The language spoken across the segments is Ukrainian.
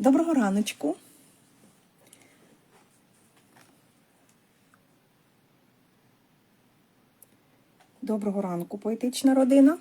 Доброго раночку. Доброго ранку, поетична родина.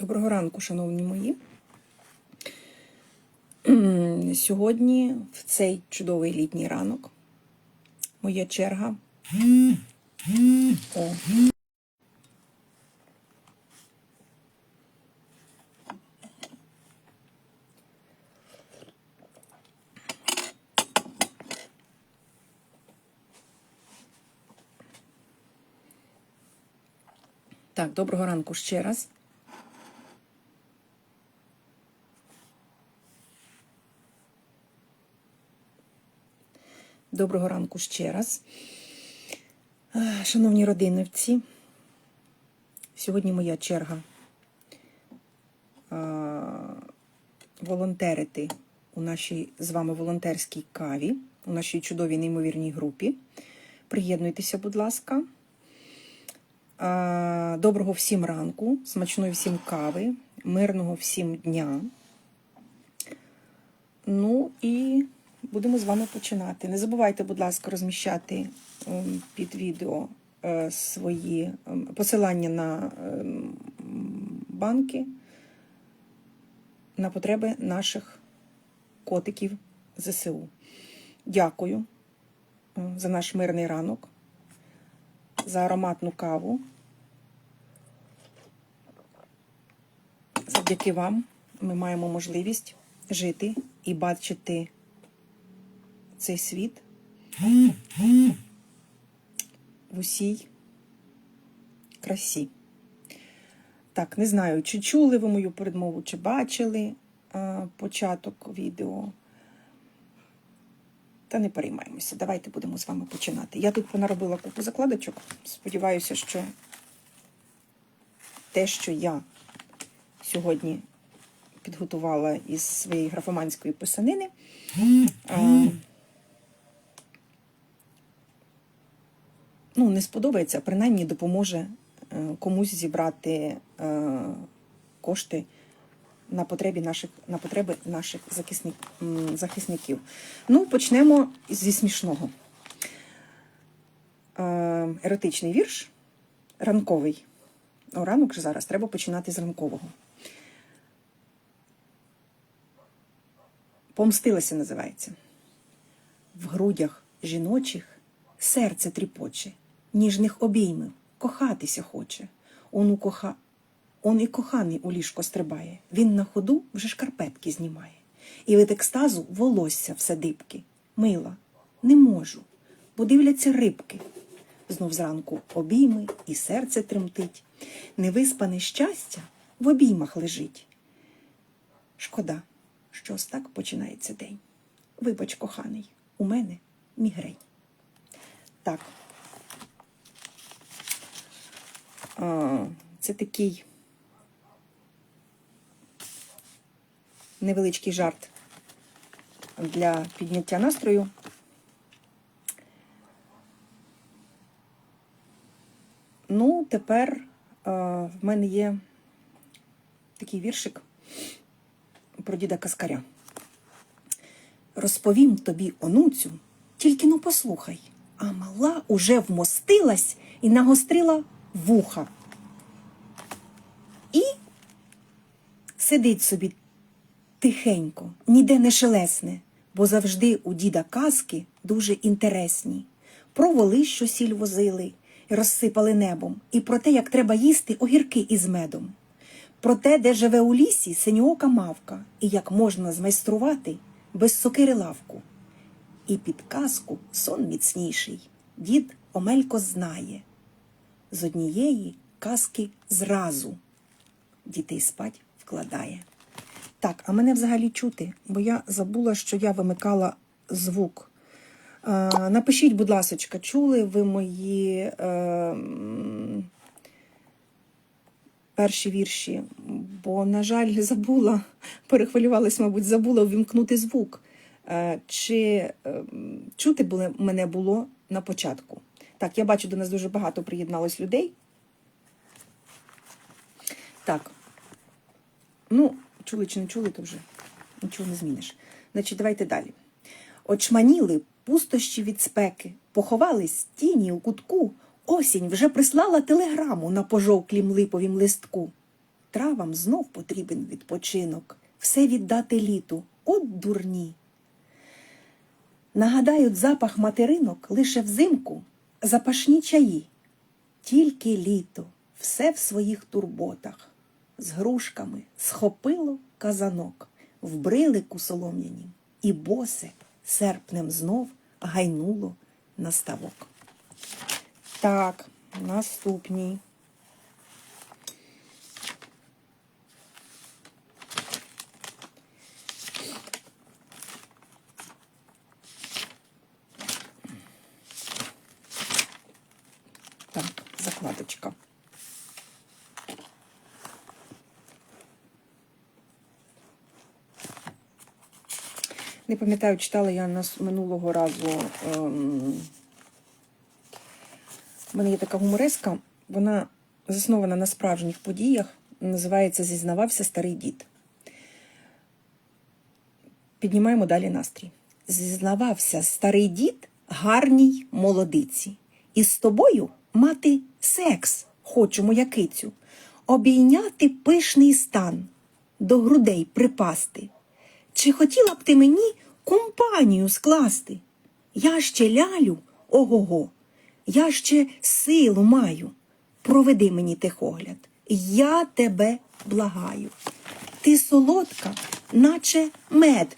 Доброго ранку, шановні мої. Сьогодні, в цей чудовий літній ранок, моя черга. О. Так, доброго ранку ще раз. Доброго ранку ще раз. Шановні родинівці, сьогодні моя черга волонтерити у нашій з вами волонтерській каві, у нашій чудовій неймовірній групі. Приєднуйтеся, будь ласка. Доброго всім ранку, смачної всім кави, мирного всім дня. Ну і будемо з вами починати. Не забувайте, будь ласка, розміщати ем, під відео е, свої ем, посилання на ем, банки на потреби наших котиків ЗСУ. Дякую за наш мирний ранок, за ароматну каву. Завдяки вам ми маємо можливість жити і бачити цей світ в усій красі. Так, не знаю, чи чули ви мою передмову, чи бачили а, початок відео. Та не переймаємося. Давайте будемо з вами починати. Я тут понаробила купу закладочок. Сподіваюся, що те, що я сьогодні підготувала із своєї графоманської писанини. Ну, не сподобається, принаймні допоможе е, комусь зібрати е, кошти на, потребі наших, на потреби наших захисник, захисників. Ну, почнемо зі смішного. Е, Еротичний вірш, ранковий. О, ранок же зараз, треба починати з ранкового. Помстилася називається. В грудях жіночих серце тріпоче, ніжних обіймів, кохатися хоче. Он, у коха... Он і коханий у ліжко стрибає, він на ходу вже шкарпетки знімає. І від екстазу волосся все дибки. Мила, не можу, бо дивляться рибки. Знов зранку обійми і серце тремтить. Невиспане щастя в обіймах лежить. Шкода, що ось так починається день. Вибач, коханий, у мене мігрень. Так. А, Це такий невеличкий жарт для підняття настрою. Ну, тепер в мене є такий віршик про діда Каскаря. Розповім тобі, онуцю, тільки ну послухай, а мала уже вмостилась і нагострила вуха. І сидить собі тихенько, ніде не шелесне, бо завжди у діда казки дуже інтересні. Про воли, що сіль возили, розсипали небом, і про те, як треба їсти огірки із медом. Про те, де живе у лісі синьоока мавка, і як можна змайструвати без сокири лавку. і підказку сон міцніший. Дід Омелько знає. З однієї казки зразу дітей спать вкладає. Так, а мене взагалі чути, бо я забула, що я вимикала звук. Е, напишіть, будь ласка, чули ви мої е, перші вірші? Бо, на жаль, забула, перехвилювалась, мабуть, забула увімкнути звук. Е, чи е, чути мене було на початку? Так, я бачу, до нас дуже багато приєдналось людей. Так. Ну, чули чи не чули, то вже нічого не зміниш. Значить, давайте далі. Очманіли пустощі від спеки, поховались тіні у кутку. Осінь вже прислала телеграму на пожовклім липовім листку. Травам знов потрібен відпочинок, все віддати літу, от дурні. Нагадають запах материнок лише взимку, запашні чаї. Тільки літо, все в своїх турботах, з грушками схопило казанок, в брилику солом'янім, і босе серпнем знов гайнуло на ставок. Так, наступні. Так, закладочка. Не пам'ятаю, читала я нас минулого разу. Ем... У мене є така гумореска, вона заснована на справжніх подіях, називається Зізнавався старий дід. Піднімаємо далі настрій. Зізнавався старий дід гарній молодиці. І з тобою мати секс, хочу моя кицю, обійняти пишний стан, до грудей припасти. Чи хотіла б ти мені компанію скласти? Я ще лялю, ого-го, я ще силу маю. Проведи мені тихогляд, я тебе благаю. Ти солодка, наче мед,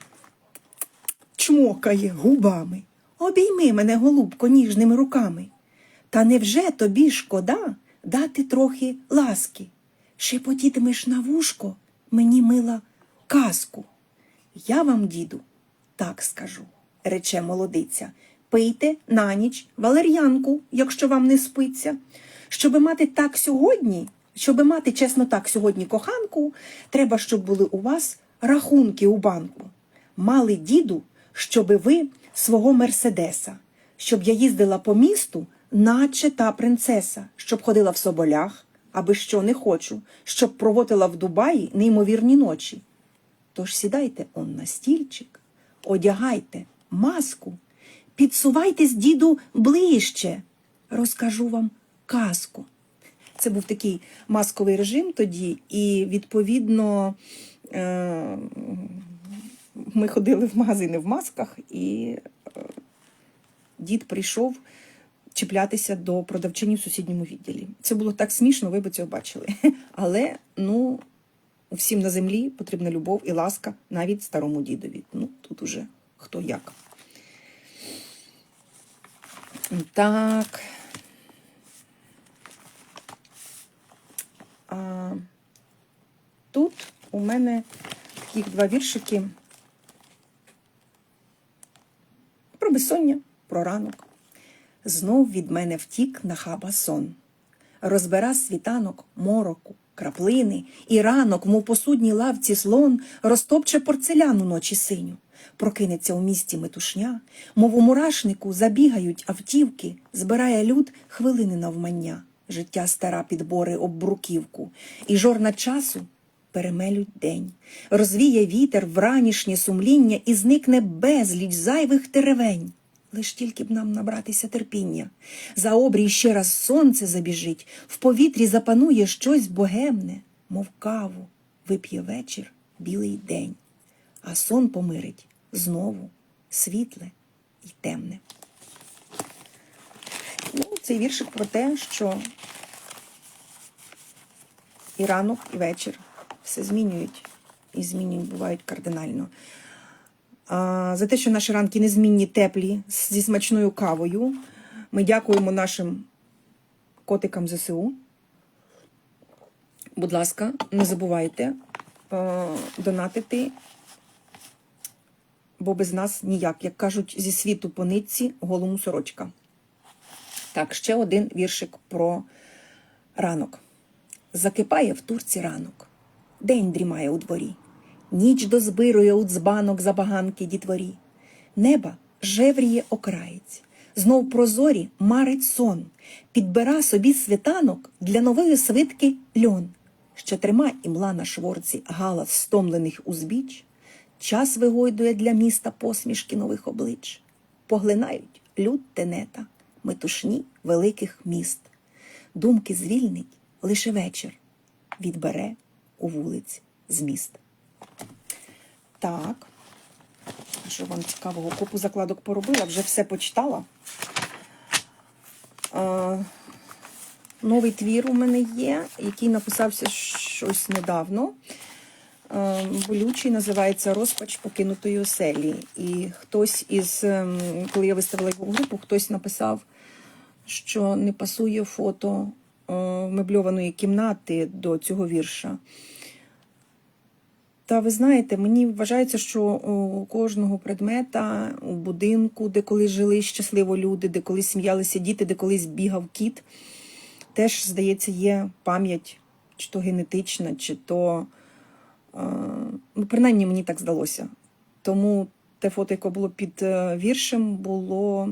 чмокає губами. Обійми мене, голубко, ніжними руками. Та невже тобі шкода дати трохи ласки? Шепотітимеш на вушко мені мила казку. Я вам, діду, так скажу, рече молодиця. Пийте на ніч валер'янку, якщо вам не спиться. Щоби мати так сьогодні, щоби мати чесно так сьогодні коханку, треба, щоб були у вас рахунки у банку. Мали діду, щоби ви свого мерседеса, щоб я їздила по місту, наче та принцеса, щоб ходила в соболях, аби що не хочу, щоб проводила в Дубаї неймовірні ночі. Тож сідайте он на стільчик, одягайте маску, підсувайтесь, діду, ближче. Розкажу вам казку. Це був такий масковий режим тоді, і відповідно е- ми ходили в магазини в масках, і е, дід прийшов чіплятися до продавчині в сусідньому відділі. Це було так смішно, ви б цього бачили. Але ну. Всім на землі потрібна любов і ласка навіть старому дідові. Ну, тут уже хто як. Так. А, Тут у мене таких два віршики про безсоння, про ранок. Знов від мене втік нахаба сон. Розбера світанок мороку краплини, і ранок, мов посудній лавці слон, розтопче порцеляну ночі синю. Прокинеться у місті метушня, мов у мурашнику забігають автівки, збирає люд хвилини навмання, життя стара підбори об бруківку, і жорна часу перемелють день, розвіє вітер вранішнє сумління і зникне безліч зайвих теревень. Лиш тільки б нам набратися терпіння. За обрій ще раз сонце забіжить, в повітрі запанує щось богемне, мов каву, вип'є вечір білий день, а сон помирить знову світле і темне. Ну, Цей віршик про те, що і ранок, і вечір все змінюють, і змінюють бувають кардинально. За те, що наші ранки незмінні, теплі, зі смачною кавою. Ми дякуємо нашим котикам ЗСУ. Будь ласка, не забувайте донатити, бо без нас ніяк. Як кажуть, зі світу по нитці голому сорочка. Так, ще один віршик про ранок. Закипає в турці ранок, день дрімає у дворі, ніч дозбирує у дзбанок забаганки дітворі. Неба жевріє окраєць, знов прозорі марить сон, підбира собі світанок для нової свитки льон, що трима імла на шворці галас стомлених узбіч, час вигойдує для міста посмішки нових облич, поглинають люд тенета, метушні великих міст. Думки звільнить лише вечір, відбере у вулиць зміст. Так. Що вам цікавого? Купу закладок поробила, вже все почитала. Е, новий твір у мене є, який написався щось недавно. Е, болючий називається Розпач покинутої оселі. І хтось із, ем, коли я виставила його в групу, хтось написав, що не пасує фото е, мебльованої кімнати до цього вірша. Та ви знаєте, мені вважається, що у кожного предмета у будинку, де колись жили щасливо люди, де колись сміялися діти, де колись бігав кіт, теж, здається, є пам'ять, чи то генетична, чи то. е, Ну, принаймні мені так здалося. Тому те фото, яке було під е, віршем, було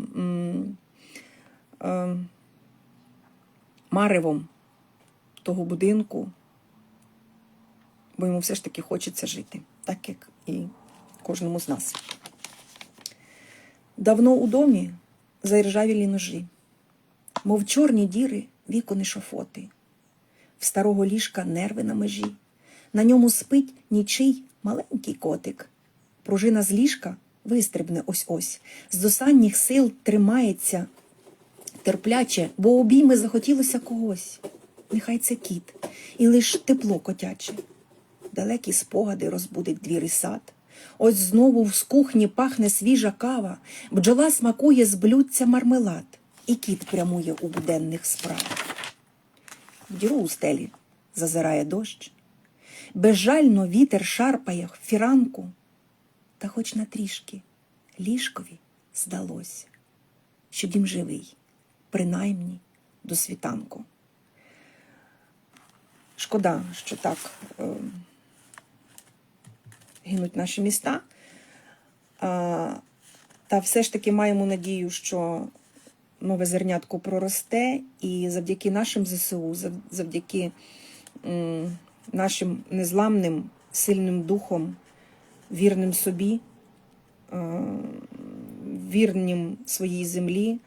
е, маревом того будинку, бо йому все ж таки хочеться жити, так як і кожному з нас. Давно у домі заіржавілі ножі, мов чорні діри вікон і шофоти, в старого ліжка нерви на межі, на ньому спить нічий маленький котик. Пружина з ліжка вистрибне ось-ось, з останніх сил тримається терпляче, бо обійми захотілося когось. Нехай це кіт, і лиш тепло котяче. Далекі спогади розбудить двір і сад. Ось знову з кухні пахне свіжа кава, бджола смакує з блюдця мармелад, і кіт прямує у буденних справах. В діру у стелі зазирає дощ, безжально вітер шарпає фіранку, та хоч на трішки ліжкові здалося, що дім живий, принаймні до світанку. Шкода, що так е, гинуть наші міста. Та все ж таки маємо надію, що нове зернятко проросте, і завдяки нашим ЗСУ, завдяки нашим незламним, сильним духом, вірним собі, вірним своїй землі,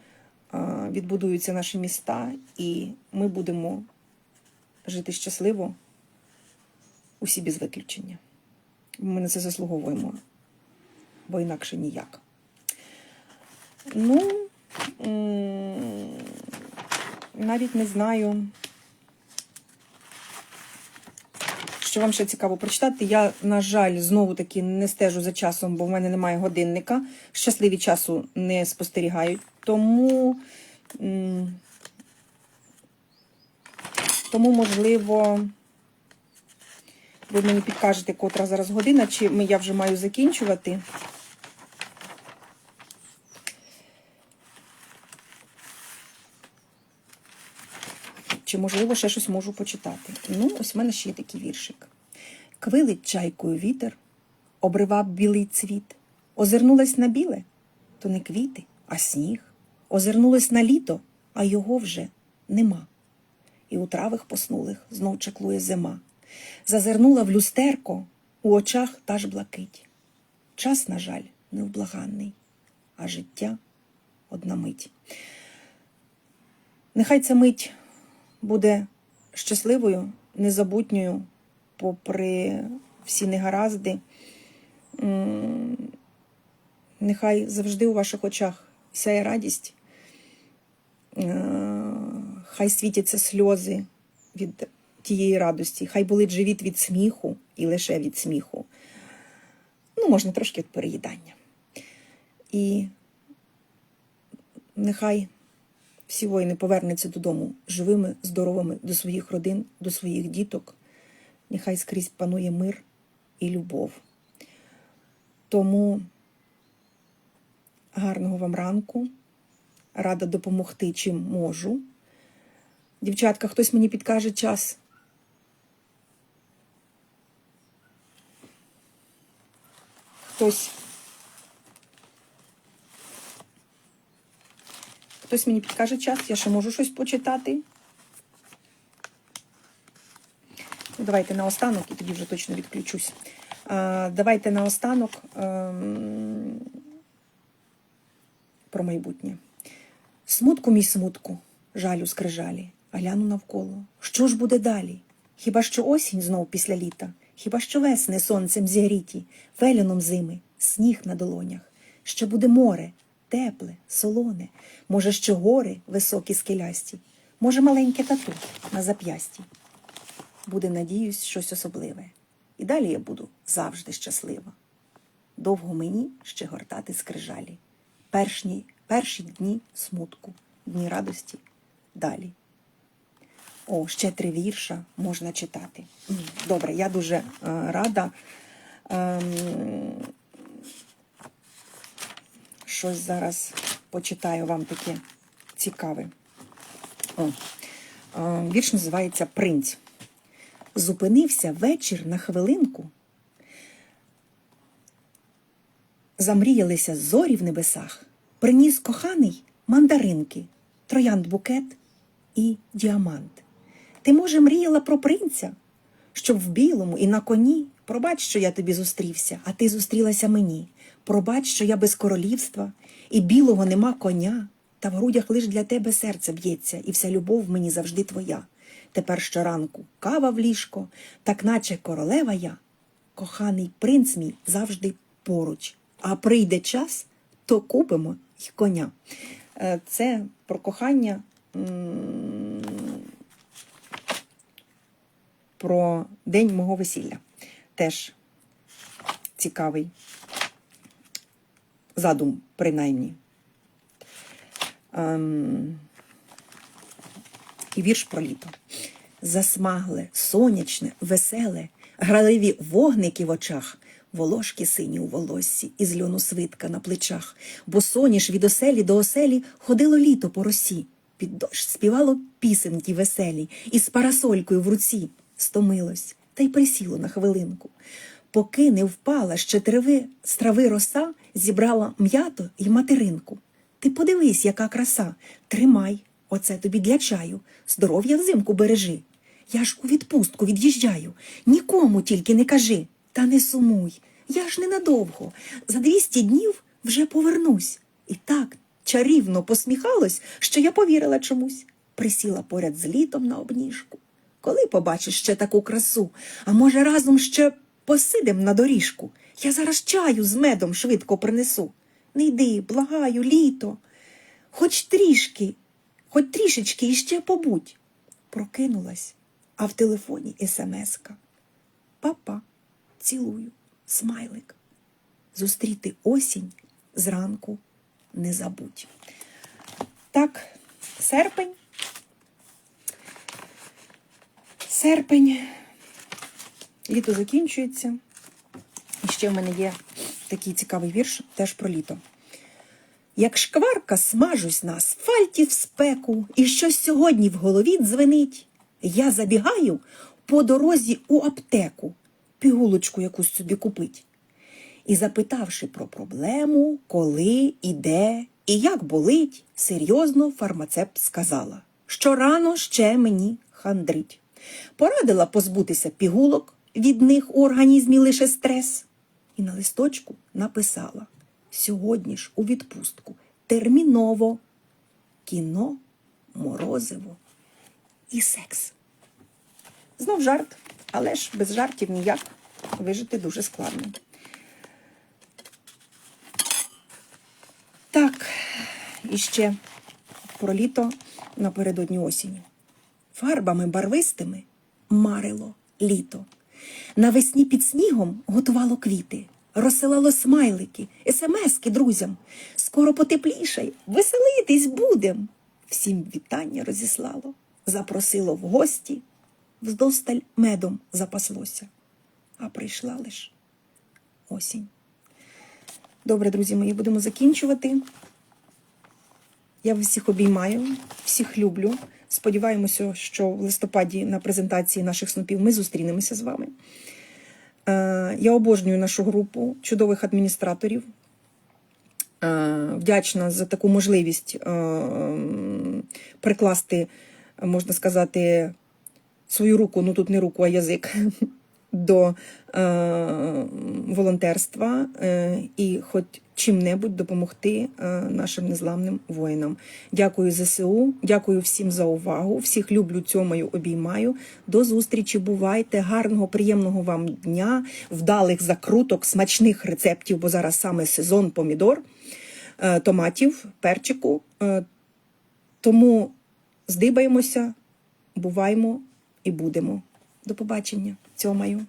відбудуються наші міста, і ми будемо жити щасливо усі без виключення. Ми на це заслуговуємо, бо інакше ніяк. Ну, навіть не знаю, що вам ще цікаво прочитати. Я, на жаль, знову таки не стежу за часом, бо в мене немає годинника. Щасливі часу не спостерігають. Тому, тому можливо, ви мені підкажете, котра зараз година, чи я вже маю закінчувати. Чи, можливо, ще щось можу почитати. Ну, ось в мене ще є такий віршик. Квилить чайкою вітер, обривав білий цвіт. Озирнулась на біле, то не квіти, а сніг. Озирнулась на літо, а його вже нема. І у травих поснулих знов чаклує зима. Зазирнула в люстерко, у очах та ж блакить. Час, на жаль, невблаганний, а життя одна мить. Нехай ця мить буде щасливою, незабутньою, попри всі негаразди. Нехай завжди у ваших очах сяє радість, Е, хай світяться сльози від тієї радості, хай болить живіт від сміху і лише від сміху. Ну можна трошки від переїдання. І нехай всі воїни повернуться додому живими, здоровими до своїх родин, до своїх діток. Нехай скрізь панує мир і любов. Тому гарного вам ранку. Рада допомогти, чим можу. Дівчатка, хтось мені підкаже час. Хтось. Хтось мені підкаже час, я ще можу щось почитати. Ну, Давайте наостанок і тоді вже точно відключусь. А, давайте наостанок ем, про майбутнє. Смутку мій смутку, жалю скрижалі, а гляну навколо. Що ж буде далі? Хіба що осінь знов після літа, хіба що весни сонцем зігріті, велюном зими, сніг на долонях, ще буде море, тепле, солоне, може, ще гори високі скелясті, може, маленьке тату на зап'ясті. Буде, надіюсь, щось особливе. І далі я буду завжди щаслива. Довго мені ще гортати скрижалі. Першні, перші дні смутку, дні радості далі. О, ще три вірша можна читати. Добре, я дуже е, рада. Ем, щось зараз почитаю вам таке цікаве. О, е, вірш називається Принць. Зупинився вечір на хвилинку. Замріялися зорі в небесах, приніс коханий мандаринки, троянд букет і діамант. Ти, може, мріяла про принця, щоб в білому і на коні. Пробач, що я тобі зустрівся, а ти зустрілася мені. Пробач, що я без королівства, і білого нема коня, та в грудях лиш для тебе серце б'ється, і вся любов мені завжди твоя. Тепер щоранку кава в ліжко, так наче королева я, коханий принц мій завжди поруч. А прийде час, то купимо й коня. Е, Це про кохання, про день мого весілля. Теж цікавий задум, принаймні. Ем, і вірш про літо. Засмагле, сонячне, веселе, граливі вогники в очах, волошки сині у волоссі, і льону свитка на плечах, бо соніш від оселі до оселі ходило літо по росі, під дощ співало пісеньки веселі, і з парасолькою в руці стомилось та й присіло на хвилинку. Поки не впала ще трави, з трави роса, зібрала м'ято й материнку. Ти подивись, яка краса. Тримай, оце тобі для чаю. Здоров'я взимку бережи. Я ж у відпустку від'їжджаю. Нікому тільки не кажи. Та не сумуй. Я ж ненадовго. За двісті днів вже повернусь. І так чарівно посміхалось, що я повірила чомусь. Присіла поряд з літом на обніжку. Коли побачиш ще таку красу, а може, разом ще посидим на доріжку. Я зараз чаю з медом швидко принесу. Не йди, благаю, літо. Хоч трішки, хоч трішечки іще побудь. Прокинулась, а в телефоні смска. Папа, цілую, смайлик. Зустріти осінь зранку не забудь. Так, серпень. Серпень. Літо закінчується. І ще в мене є такий цікавий вірш теж про літо. Як шкварка смажусь на асфальті в спеку, і щось сьогодні в голові дзвенить. Я забігаю по дорозі у аптеку, пігулочку якусь собі купить. І запитавши про проблему, коли, і де, і як болить, серйозно фармацепт сказала, що рано ще мені хандрить. Порадила позбутися пігулок, від них у організмі лише стрес. І на листочку написала сьогодні ж у відпустку терміново кіно, морозиво і секс. Знов жарт, але ж без жартів ніяк вижити дуже складно. Так, і ще про літо напередодні осені. Фарбами барвистими марило літо. Навесні під снігом готувало квіти, розсилало смайлики, смски друзям. Скоро потеплішає, веселитись будем. Всім вітання розіслало, запросило в гості, вздосталь медом запаслося, а прийшла лиш осінь. Добре, друзі мої, будемо закінчувати. Я вас всіх обіймаю, всіх люблю. Сподіваємося, що в листопаді на презентації наших снопів ми зустрінемося з вами. Е, Я обожнюю нашу групу чудових адміністраторів. Е, Вдячна за таку можливість е, прикласти, можна сказати, свою руку, ну тут не руку, а язик до волонтерства і хоч чим-небудь допомогти е, нашим незламним воїнам. Дякую ЗСУ, дякую всім за увагу. Всіх люблю, цьомаю, обіймаю. До зустрічі. Бувайте, гарного, приємного вам дня, вдалих закруток, смачних рецептів, бо зараз саме сезон помідор, е, томатів, перчику. Е, тому здибаємося, буваємо і будемо. До побачення. Цьомаю.